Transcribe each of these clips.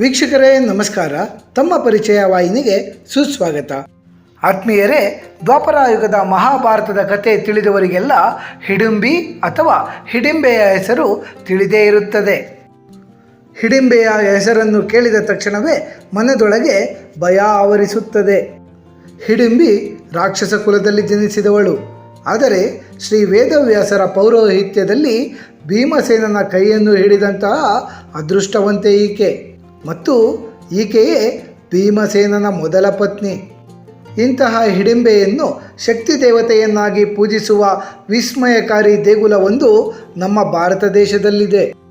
ವೀಕ್ಷಕರೇ, ನಮಸ್ಕಾರ. ತಮ್ಮ ಪರಿಚಯ ವಾಹಿನಿಗೆ ಸುಸ್ವಾಗತ. ಆತ್ಮೀಯರೇ, ದ್ವಾಪರ ಯುಗದ ಮಹಾಭಾರತದ ಕತೆ ತಿಳಿದವರಿಗೆಲ್ಲ ಹಿಡಿಂಬಿ ಅಥವಾ ಹಿಡಿಂಬೆಯ ಹೆಸರು ತಿಳಿದೇ ಇರುತ್ತದೆ. ಹಿಡಿಂಬೆಯ ಹೆಸರನ್ನು ಕೇಳಿದ ತಕ್ಷಣವೇ ಮನದೊಳಗೆ ಭಯ ಆವರಿಸುತ್ತದೆ. ಹಿಡಿಂಬಿ ರಾಕ್ಷಸ ಕುಲದಲ್ಲಿ ಜನಿಸಿದವಳು. ಆದರೆ ಶ್ರೀ ವೇದವ್ಯಾಸರ ಪೌರೋಹಿತ್ಯದಲ್ಲಿ ಭೀಮಸೇನನ ಕೈಯನ್ನು ಹಿಡಿದಂತಹ ಅದೃಷ್ಟವಂತೆ ಈಕೆ. ಮತ್ತು ಈಕೆಯೇ ಭೀಮಸೇನನ ಮೊದಲ ಪತ್ನಿ. ಇಂತಹ ಹಿಡಿಂಬೆಯನ್ನು ಶಕ್ತಿ ದೇವತೆಯನ್ನಾಗಿ ಪೂಜಿಸುವ ವಿಸ್ಮಯಕಾರಿ ದೇಗುಲವೊಂದು ನಮ್ಮ ಭಾರತ ದೇಶದಲ್ಲಿದೆ.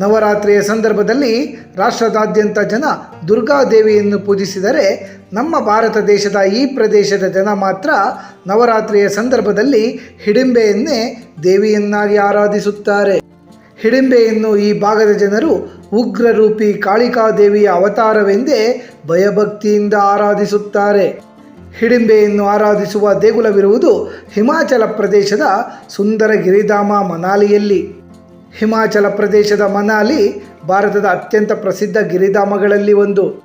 ನವರಾತ್ರಿಯ ಸಂದರ್ಭದಲ್ಲಿ ರಾಷ್ಟ್ರದಾದ್ಯಂತ ಜನ ದುರ್ಗಾದೇವಿಯನ್ನು ಪೂಜಿಸಿದರೆ ನಮ್ಮ ಭಾರತ ದೇಶದ ಈ ಪ್ರದೇಶದ ಜನ ಮಾತ್ರ ನವರಾತ್ರಿಯ ಸಂದರ್ಭದಲ್ಲಿ ಹಿಡಿಂಬೆಯನ್ನೇ ದೇವಿಯನ್ನಾಗಿ ಆರಾಧಿಸುತ್ತಾರೆ. ಹಿಡಿಂಬೆಯನ್ನು ಈ ಭಾಗದ ಜನರು ಉಗ್ರರೂಪಿ ಕಾಳಿಕಾದೇವಿಯ ಅವತಾರವೆಂದೇ ಭಯಭಕ್ತಿಯಿಂದ ಆರಾಧಿಸುತ್ತಾರೆ. ಹಿಡಿಂಬೆಯನ್ನು ಆರಾಧಿಸುವ ದೇಗುಲವಿರುವುದು ಹಿಮಾಚಲ ಪ್ರದೇಶದ ಸುಂದರ ಗಿರಿಧಾಮ ಮನಾಲಿಯಲ್ಲಿ. ಹಿಮಾಚಲ ಪ್ರದೇಶದ ಮನಾಲಿ ಭಾರತದ ಅತ್ಯಂತ ಪ್ರಸಿದ್ಧ ಗಿರಿಧಾಮಗಳಲ್ಲಿ ಒಂದು.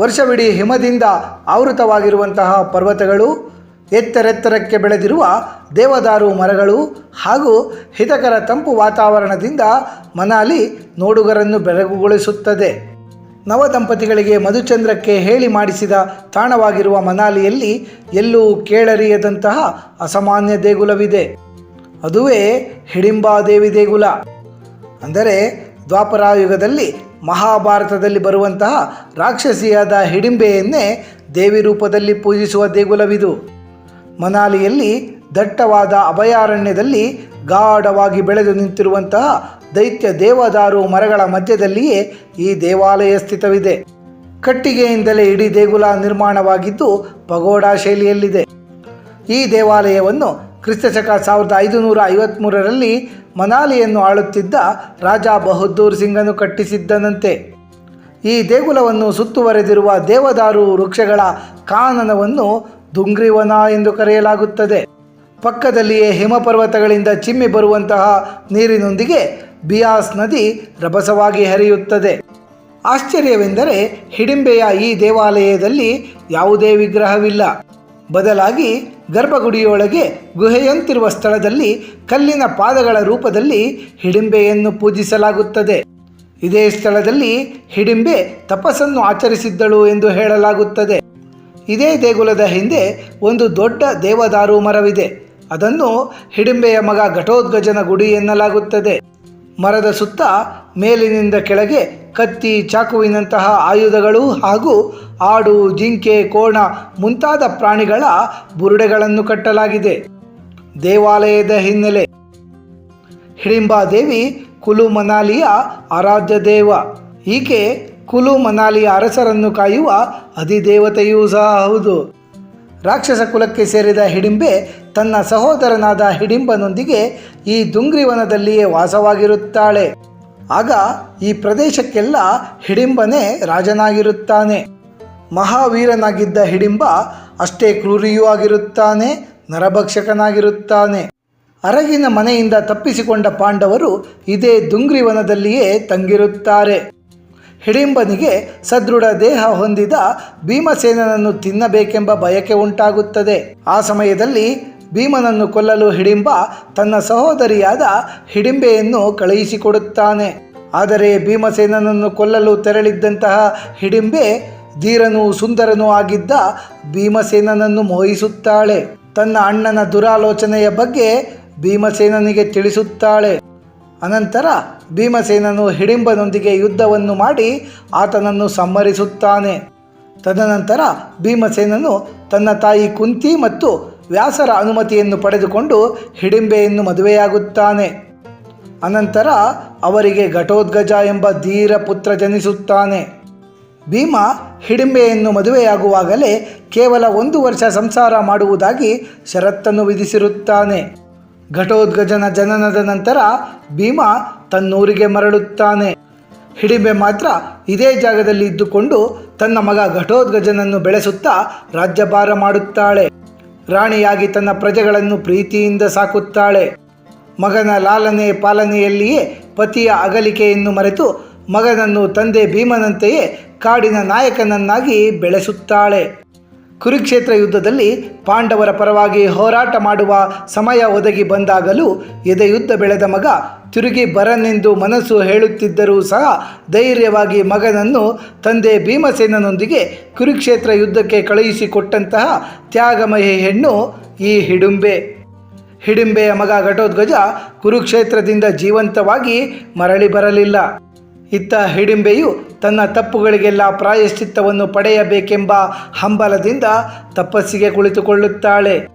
ವರ್ಷವಿಡೀ ಹಿಮದಿಂದ ಆವೃತವಾಗಿರುವಂತಹ ಪರ್ವತಗಳು, ಎತ್ತರೆತ್ತರಕ್ಕೆ ಬೆಳೆದಿರುವ ದೇವದಾರು ಮರಗಳು ಹಾಗೂ ಹಿತಕರ ತಂಪು ವಾತಾವರಣದಿಂದ ಮನಾಲಿ ನೋಡುಗರನ್ನು ಬೆರಗುಗೊಳಿಸುತ್ತದೆ. ನವ ದಂಪತಿಗಳಿಗೆ ಮಧುಚಂದ್ರಕ್ಕೆ ಹೇಳಿ ಮಾಡಿಸಿದ ತಾಣವಾಗಿರುವ ಮನಾಲಿಯಲ್ಲಿ ಎಲ್ಲೂ ಕೇಳರಿಯದಂತಹ ಅಸಾಮಾನ್ಯ ದೇಗುಲವಿದೆ. ಅದುವೇ ಹಿಡಿಂಬಾದೇವಿ ದೇಗುಲ. ಅಂದರೆ ದ್ವಾಪರಾಯುಗದಲ್ಲಿ ಮಹಾಭಾರತದಲ್ಲಿ ಬರುವಂತಹ ರಾಕ್ಷಸಿಯಾದ ಹಿಡಿಂಬೆಯನ್ನೇ ದೇವಿ ರೂಪದಲ್ಲಿ ಪೂಜಿಸುವ ದೇಗುಲವಿದು. ಮನಾಲಿಯಲ್ಲಿ ದಟ್ಟವಾದ ಅಭಯಾರಣ್ಯದಲ್ಲಿ ಗಾಢವಾಗಿ ಬೆಳೆದು ನಿಂತಿರುವಂತಹ ದೈತ್ಯ ದೇವದಾರು ಮರಗಳ ಮಧ್ಯದಲ್ಲಿಯೇ ಈ ದೇವಾಲಯ ಸ್ಥಿತವಿದೆ. ಕಟ್ಟಿಗೆಯಿಂದಲೇ ಇಡೀ ದೇಗುಲ ನಿರ್ಮಾಣವಾಗಿದ್ದು ಪಗೋಡಾ ಶೈಲಿಯಲ್ಲಿದೆ. ಈ ದೇವಾಲಯವನ್ನು ಕ್ರಿಸ್ತಶಕ ಸಾವಿರದ ಐದುನೂರ ಐವತ್ತ್ಮೂರರಲ್ಲಿ ಮನಾಲಿಯನ್ನು ಆಳುತ್ತಿದ್ದ ರಾಜ ಬಹದ್ದೂರ್ ಸಿಂಗನು ಕಟ್ಟಿಸಿದ್ದನಂತೆ. ಈ ದೇಗುಲವನ್ನು ಸುತ್ತುವರೆದಿರುವ ದೇವದಾರು ವೃಕ್ಷಗಳ ಕಾನನವನ್ನು ದುಂಗ್ರಿವನ ಎಂದು ಕರೆಯಲಾಗುತ್ತದೆ. ಪಕ್ಕದಲ್ಲಿಯೇ ಹಿಮಪರ್ವತಗಳಿಂದ ಚಿಮ್ಮಿ ಬರುವಂತಹ ನೀರಿನೊಂದಿಗೆ ಬಿಯಾಸ್ ನದಿ ರಭಸವಾಗಿ ಹರಿಯುತ್ತದೆ. ಆಶ್ಚರ್ಯವೆಂದರೆ ಹಿಡಿಂಬೆಯ ಈ ದೇವಾಲಯದಲ್ಲಿ ಯಾವುದೇ ವಿಗ್ರಹವಿಲ್ಲ. ಬದಲಾಗಿ ಗರ್ಭಗುಡಿಯೊಳಗೆ ಗುಹೆಯಂತಿರುವ ಸ್ಥಳದಲ್ಲಿ ಕಲ್ಲಿನ ಪಾದಗಳ ರೂಪದಲ್ಲಿ ಹಿಡಿಂಬೆಯನ್ನು ಪೂಜಿಸಲಾಗುತ್ತದೆ. ಇದೇ ಸ್ಥಳದಲ್ಲಿ ಹಿಡಿಂಬೆ ತಪಸ್ಸನ್ನು ಆಚರಿಸಿದ್ದಳು ಎಂದು ಹೇಳಲಾಗುತ್ತದೆ. ಇದೇ ದೇಗುಲದ ಹಿಂದೆ ಒಂದು ದೊಡ್ಡ ದೇವದಾರು ಮರವಿದೆ. ಅದನ್ನು ಹಿಡಿಂಬೆಯ ಮಗ ಘಟೋದ್ಗಜನ ಗುಡಿ ಎನ್ನಲಾಗುತ್ತದೆ. ಮರದ ಸುತ್ತ ಮೇಲಿನಿಂದ ಕೆಳಗೆ ಕತ್ತಿ, ಚಾಕುವಿನಂತಹ ಆಯುಧಗಳು ಹಾಗೂ ಆಡು, ಜಿಂಕೆ, ಕೋಣ ಮುಂತಾದ ಪ್ರಾಣಿಗಳ ಬುರುಡೆಗಳನ್ನು ಕಟ್ಟಲಾಗಿದೆ. ದೇವಾಲಯದ ಹಿನ್ನೆಲೆ ಹಿಡಿಂಬಾದೇವಿ ಕುಲು ಮನಾಲಿಯ ಆರಾಧ್ಯ ದೇವ. ಈಕೆ ಕುಲು ಮನಾಲಿಯ ಅರಸರನ್ನು ಕಾಯುವ ಅಧಿದೇವತೆಯೂ ಸಹ ಹೌದು. ರಾಕ್ಷಸ ಕುಲಕ್ಕೆ ಸೇರಿದ ಹಿಡಿಂಬೆ ತನ್ನ ಸಹೋದರನಾದ ಹಿಡಿಂಬನೊಂದಿಗೆ ಈ ದುಂಗ್ರಿವನದಲ್ಲಿಯೇ ವಾಸವಾಗಿರುತ್ತಾಳೆ. ಆಗ ಈ ಪ್ರದೇಶಕ್ಕೆಲ್ಲ ಹಿಡಿಂಬನೇ ರಾಜನಾಗಿರುತ್ತಾನೆ. ಮಹಾವೀರನಾಗಿದ್ದ ಹಿಡಿಂಬ ಅಷ್ಟೇ ಕ್ರೂರಿಯೂ ಆಗಿರುತ್ತಾನೆ, ನರಭಕ್ಷಕನಾಗಿರುತ್ತಾನೆ. ಅರಗಿನ ಮನೆಯಿಂದ ತಪ್ಪಿಸಿಕೊಂಡ ಪಾಂಡವರು ಇದೇ ದುಂಗ್ರಿವನದಲ್ಲಿಯೇ ತಂಗಿರುತ್ತಾರೆ. ಹಿಡಿಂಬನಿಗೆ ಸದೃಢ ದೇಹ ಹೊಂದಿದ ಭೀಮಸೇನನನ್ನು ತಿನ್ನಬೇಕೆಂಬ ಬಯಕೆ ಉಂಟಾಗುತ್ತದೆ. ಆ ಸಮಯದಲ್ಲಿ ಭೀಮನನ್ನು ಕೊಲ್ಲಲು ಹಿಡಿಂಬ ತನ್ನ ಸಹೋದರಿಯಾದ ಹಿಡಿಂಬೆಯನ್ನು ಕಳುಹಿಸಿಕೊಡುತ್ತಾನೆ. ಆದರೆ ಭೀಮಸೇನನನ್ನು ಕೊಲ್ಲಲು ತೆರಳಿದ್ದಂತಹ ಹಿಡಿಂಬೆ ಧೀರನೂ ಸುಂದರನೂ ಆಗಿದ್ದ ಭೀಮಸೇನನನ್ನು ಮೋಹಿಸುತ್ತಾಳೆ. ತನ್ನ ಅಣ್ಣನ ದುರಾಲೋಚನೆಯ ಬಗ್ಗೆ ಭೀಮಸೇನನಿಗೆ ತಿಳಿಸುತ್ತಾಳೆ. ಅನಂತರ ಭೀಮಸೇನನು ಹಿಡಿಂಬನೊಂದಿಗೆ ಯುದ್ಧವನ್ನು ಮಾಡಿ ಆತನನ್ನು ಸಂಹರಿಸುತ್ತಾನೆ. ತದನಂತರ ಭೀಮಸೇನನು ತನ್ನ ತಾಯಿ ಕುಂತಿ ಮತ್ತು ವ್ಯಾಸರ ಅನುಮತಿಯನ್ನು ಪಡೆದುಕೊಂಡು ಹಿಡಿಂಬೆಯನ್ನು ಮದುವೆಯಾಗುತ್ತಾನೆ. ಅನಂತರ ಅವರಿಗೆ ಘಟೋದ್ಗಜ ಎಂಬ ಧೀರ ಪುತ್ರ ಜನಿಸುತ್ತಾನೆ. ಭೀಮ ಹಿಡಿಂಬೆಯನ್ನು ಮದುವೆಯಾಗುವಾಗಲೇ ಕೇವಲ ಒಂದು ವರ್ಷ ಸಂಸಾರ ಮಾಡುವುದಾಗಿ ಷರತ್ತನ್ನು ವಿಧಿಸಿರುತ್ತಾನೆ. ಘಟೋದ್ಗಜನ ಜನನದ ನಂತರ ಭೀಮ ತನ್ನೂರಿಗೆ ಮರಳುತ್ತಾನೆ. ಹಿಡಿಂಬೆ ಮಾತ್ರ ಇದೇ ಜಾಗದಲ್ಲಿ ಇದ್ದುಕೊಂಡು ತನ್ನ ಮಗ ಘಟೋದ್ಗಜನನ್ನು ಬೆಳೆಸುತ್ತಾ ರಾಜ್ಯಭಾರ ಮಾಡುತ್ತಾಳೆ. ರಾಣಿಯಾಗಿ ತನ್ನ ಪ್ರಜೆಗಳನ್ನು ಪ್ರೀತಿಯಿಂದ ಸಾಕುತ್ತಾಳೆ. ಮಗನ ಲಾಲನೆ ಪಾಲನೆಯಲ್ಲಿಯೇ ಪತಿಯ ಅಗಲಿಕೆಯನ್ನು ಮರೆತು ಮಗನನ್ನು ತಂದೆ ಭೀಮನಂತೆಯೇ ಕಾಡಿನ ನಾಯಕನನ್ನಾಗಿ ಬೆಳೆಸುತ್ತಾಳೆ. ಕುರುಕ್ಷೇತ್ರ ಯುದ್ಧದಲ್ಲಿ ಪಾಂಡವರ ಪರವಾಗಿ ಹೋರಾಟ ಮಾಡುವ ಸಮಯ ಒದಗಿ ಬಂದಾಗಲೂ ಎದೆಯುದ್ಧ ಬೆಳೆದ ಮಗ ತಿರುಗಿ ಬರನೆಂದು ಮನಸ್ಸು ಹೇಳುತ್ತಿದ್ದರೂ ಸಹ ಧೈರ್ಯವಾಗಿ ಮಗನನ್ನು ತಂದೆ ಭೀಮಸೇನನೊಂದಿಗೆ ಕುರುಕ್ಷೇತ್ರ ಯುದ್ಧಕ್ಕೆ ಕಳುಹಿಸಿಕೊಟ್ಟಂತಹ ತ್ಯಾಗಮಯ ಹೆಣ್ಣು ಈ ಹಿಡುಂಬೆ. ಹಿಡಿಂಬೆಯ ಮಗ ಘಟೋದ್ಗಜ ಕುರುಕ್ಷೇತ್ರದಿಂದ ಜೀವಂತವಾಗಿ ಮರಳಿ ಬರಲಿಲ್ಲ. ಇತ್ತ ಹಿಡಿಂಬೆಯು ತನ್ನ ತಪ್ಪುಗಳಿಗೆಲ್ಲ ಪ್ರಾಯಶ್ಚಿತ್ತವನ್ನು ಪಡೆಯಬೇಕೆಂಬ ಹಂಬಲದಿಂದ ತಪಸ್ಸಿಗೆ ಕುಳಿತುಕೊಳ್ಳುತ್ತಾಳೆ.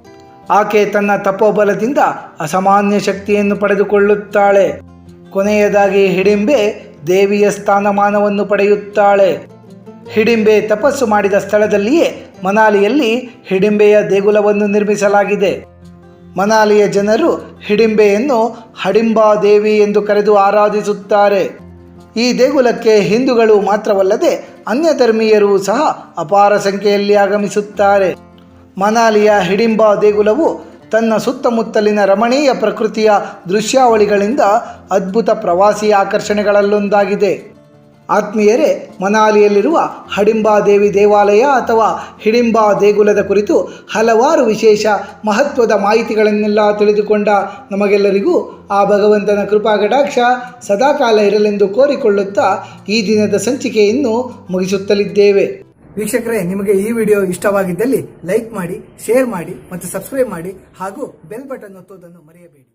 ಆಕೆ ತನ್ನ ತಪೋಬಲದಿಂದ ಅಸಾಮಾನ್ಯ ಶಕ್ತಿಯನ್ನು ಪಡೆದುಕೊಳ್ಳುತ್ತಾಳೆ. ಕೊನೆಯದಾಗಿ ಹಿಡಿಂಬೆ ದೇವಿಯ ಸ್ಥಾನಮಾನವನ್ನು ಪಡೆಯುತ್ತಾಳೆ. ಹಿಡಿಂಬೆ ತಪಸ್ಸು ಮಾಡಿದ ಸ್ಥಳದಲ್ಲಿಯೇ ಮನಾಲಿಯಲ್ಲಿ ಹಿಡಿಂಬೆಯ ದೇಗುಲವನ್ನು ನಿರ್ಮಿಸಲಾಗಿದೆ. ಮನಾಲಿಯ ಜನರು ಹಿಡಿಂಬೆಯನ್ನು ಹಡಿಂಬಾ ದೇವಿ ಎಂದು ಕರೆದು ಆರಾಧಿಸುತ್ತಾರೆ. ಈ ದೇಗುಲಕ್ಕೆ ಹಿಂದೂಗಳು ಮಾತ್ರವಲ್ಲದೆ ಅನ್ಯ ಧರ್ಮೀಯರು ಸಹ ಅಪಾರ ಸಂಖ್ಯೆಯಲ್ಲಿ ಆಗಮಿಸುತ್ತಾರೆ. ಮನಾಲಿಯ ಹಿಡಿಂಬಾ ದೇಗುಲವು ತನ್ನ ಸುತ್ತಮುತ್ತಲಿನ ರಮಣೀಯ ಪ್ರಕೃತಿಯ ದೃಶ್ಯಾವಳಿಗಳಿಂದ ಅದ್ಭುತ ಪ್ರವಾಸಿ ಆಕರ್ಷಣೆಗಳಲ್ಲೊಂದಾಗಿದೆ. ಆತ್ಮೀಯರೇ, ಮನಾಲಿಯಲ್ಲಿರುವ ಹಡಿಂಬಾ ದೇವಿ ದೇವಾಲಯ ಅಥವಾ ಹಿಡಿಂಬಾ ದೇಗುಲದ ಕುರಿತು ಹಲವಾರು ವಿಶೇಷ ಮಹತ್ವದ ಮಾಹಿತಿಗಳನ್ನೆಲ್ಲ ತಿಳಿದುಕೊಂಡ ನಮಗೆಲ್ಲರಿಗೂ ಆ ಭಗವಂತನ ಕೃಪಾ ಕಟಾಕ್ಷ ಸದಾಕಾಲ ಇರಲೆಂದು ಕೋರಿಕೊಳ್ಳುತ್ತಾ ಈ ದಿನದ ಸಂಚಿಕೆಯನ್ನು ಮುಗಿಸುತ್ತಲಿದ್ದೇವೆ. ವೀಕ್ಷಕರೇ, ನಿಮಗೆ ಈ ವಿಡಿಯೋ ಇಷ್ಟವಾಗಿದ್ದಲ್ಲಿ ಲೈಕ್ ಮಾಡಿ, ಶೇರ್ ಮಾಡಿ ಮತ್ತು ಸಬ್ಸ್ಕ್ರೈಬ್ ಮಾಡಿ ಹಾಗೂ ಬೆಲ್ ಬಟನ್ ಒತ್ತುವುದನ್ನು ಮರೆಯಬೇಡಿ.